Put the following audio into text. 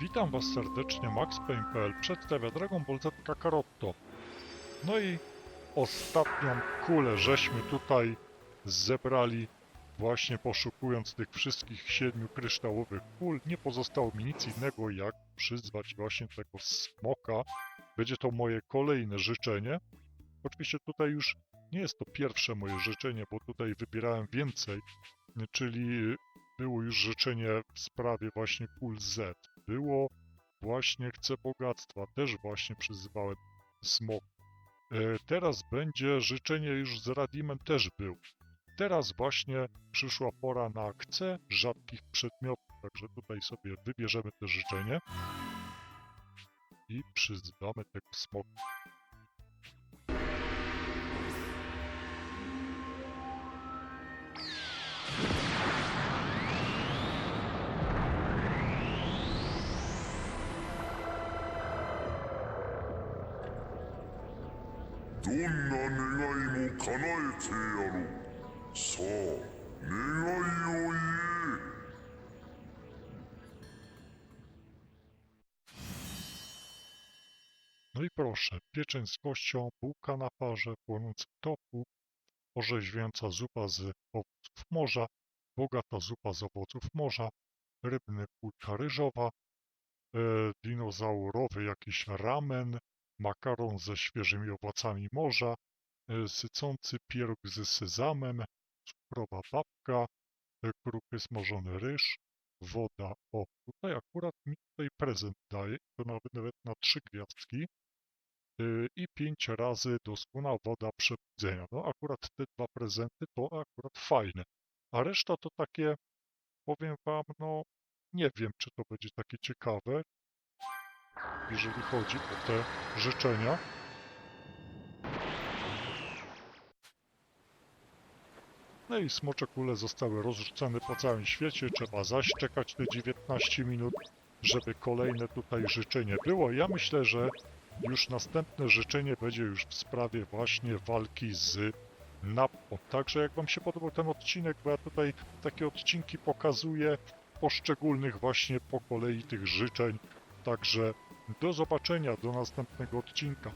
Witam Was serdecznie, MaxPain.pl przedstawia Dragon Ball Z Kakarotto. No i ostatnią kulę żeśmy tutaj zebrali właśnie poszukując tych wszystkich siedmiu kryształowych kul. Nie pozostało mi nic innego jak przyzwać właśnie tego smoka. Będzie to moje kolejne życzenie. Oczywiście tutaj już nie jest to pierwsze moje życzenie, bo tutaj wybierałem więcej, czyli było już życzenie w sprawie właśnie kul Z. Było właśnie chcę bogactwa, też właśnie przyzywałem smok. E, teraz będzie życzenie już z Radimem też był. Teraz właśnie przyszła pora na chcę rzadkich przedmiotów, także tutaj sobie wybierzemy te życzenie i przyzywamy tego smoka. どんな願いも叶えてやろうさあ願いを言え No i proszę, pieczeń z kością, bułka na parze, płonący tofu, orzeźwiająca zupa z owoców morza, bogata zupa z owoców morza, rybny kulka ryżowa, e, dinozaurowy jakiś ramen, makaron ze świeżymi owocami morza, e, sycący pieróg z sezamem, cukrowa babka, e, kruchy smażony ryż, woda. O, tutaj akurat mi tutaj prezent daje, to nawet, nawet na trzy gwiazdki y, i pięć razy dosłowna woda przebudzenia. No akurat te dwa prezenty to akurat fajne, a reszta to takie, powiem wam, no nie wiem, czy to będzie takie ciekawe, jeżeli chodzi o te życzenia. No i smocze kule zostały rozrzucone po całym świecie. Trzeba zaś czekać te 19 minut, żeby kolejne tutaj życzenie było. Ja myślę, że już następne życzenie będzie już w sprawie właśnie walki z Napą. Także jak Wam się podobał ten odcinek, bo ja tutaj takie odcinki pokazuję poszczególnych właśnie po kolei tych życzeń. Także do zobaczenia, do następnego odcinka.